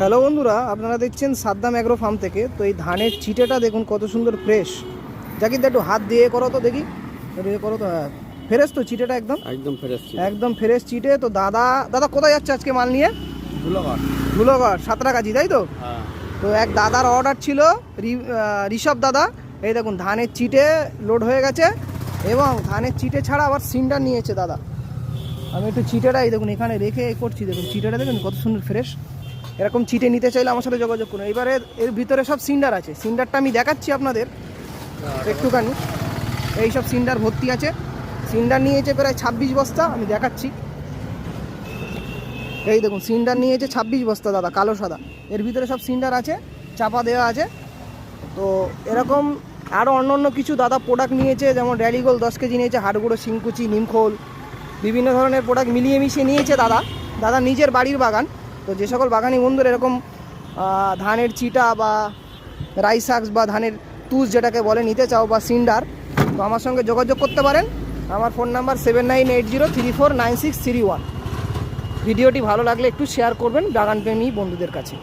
Hello বন্ধুরা আপনারা দেখছেন সাদ্দাম অ্যাগ্রো ফার্ম থেকে। তো এই ধানের চিটেটা দেখুন কত সুন্দর ফ্রেশ। জাকির একটু হাত দিয়ে করো তো দেখি। একটু ইয়ে করো তো হ্যাঁ। ফ্রেশ তো চিটেটা একদম? একদম ফ্রেশ একদম ফ্রেশ চিটে তো দাদা দাদা কোথায় যাচ্ছে আজকে মাল নিয়ে? ধুলোঘর। ধুলোগড় সাঁতরাগাছি তাই তো? হ্যাঁ। তো এক দাদার অর্ডার ছিল ঋষভ দাদা। এই দেখুন ধানের চিটে লোড হয়ে গেছে এবং ধানের চিটে ছাড়া আবার সিন্ডার নিয়েছে দাদা। আমি একটু চিটেটা এই দেখুন এখানে রেখে করছি। দেখুন চিটেটা দেখুন কত সুন্দর ফ্রেশ। এরকম চিটে নিতে চাইলে আমার সাথে যোগাযোগ করুন। এবারে এর ভিতরে সব সিন্ডার আছে। সিন্ডারটা আমি দেখাচ্ছি আপনাদের একটুখানি। এই সব সিন্ডার ভর্তি আছে। সিন্ডার নিয়েছে প্রায় ছাব্বিশ বস্তা, আমি দেখাচ্ছি। এই দেখুন, সিন্ডার নিয়েছে ছাব্বিশ বস্তা, দাদা, কালো, সাদা। এর ভিতরে সব সিন্ডার আছে, চাপা দেওয়া আছে। তো এরকম আরও অন্য অন্য কিছু দাদা প্রোডাক্ট নিয়েছে, যেমন র্যালিগোল দশ কেজি নিয়েছে, হাড়গুঁড়ো, শিংকুচি, নিমখোল, বিভিন্ন ধরনের প্রোডাক্ট মিলিয়ে মিশিয়ে নিয়েছে দাদা। দাদা নিজের বাড়ির বাগান। তো যে সকল বাগানি বন্ধুরা এরকম ধানের চিটা বা রাইস রাইসাক্স বা ধানের তুষ যেটাকে বলে নিতে চাও বা সিন্ডার, তো আমার সঙ্গে যোগাযোগ করতে পারেন। আমার phone number seven nine eight zero three four nine six three one ভিডিওটি ভালো লাগলে একটু শেয়ার করবেন বাগান প্রেমী বন্ধুদের কাছে।